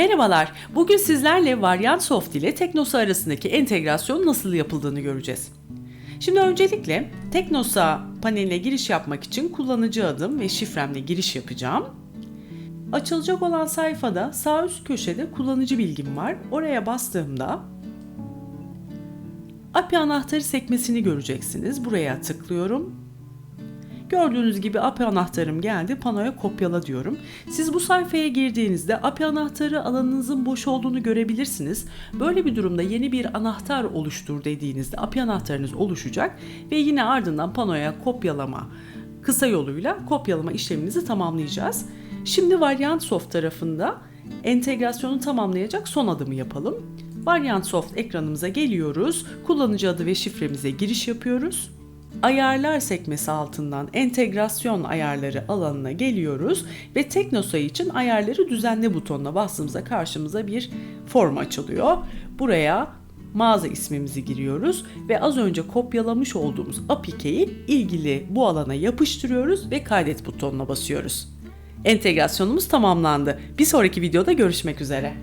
Merhabalar, bugün sizlerle Variantsoft ile Teknosa arasındaki entegrasyon nasıl yapıldığını göreceğiz. Şimdi öncelikle Teknosa paneline giriş yapmak için kullanıcı adım ve şifremle giriş yapacağım. Açılacak olan sayfada sağ üst köşede kullanıcı bilgim var. Oraya bastığımda API anahtarı sekmesini göreceksiniz. Buraya tıklıyorum. Gördüğünüz gibi API anahtarım geldi. Panoya kopyala diyorum. Siz bu sayfaya girdiğinizde API anahtarı alanınızın boş olduğunu görebilirsiniz. Böyle bir durumda yeni bir anahtar oluştur dediğinizde API anahtarınız oluşacak ve yine ardından panoya kopyalama kısa yoluyla kopyalama işlemimizi tamamlayacağız. Şimdi Variantsoft tarafında entegrasyonu tamamlayacak son adımı yapalım. Variantsoft ekranımıza geliyoruz. Kullanıcı adı ve şifremize giriş yapıyoruz. Ayarlar sekmesi altından entegrasyon ayarları alanına geliyoruz ve Teknosay için ayarları düzenle butonuna bastığımızda karşımıza bir form açılıyor. Buraya mağaza ismimizi giriyoruz ve az önce kopyalamış olduğumuz API'yi ilgili bu alana yapıştırıyoruz ve kaydet butonuna basıyoruz. Entegrasyonumuz tamamlandı. Bir sonraki videoda görüşmek üzere.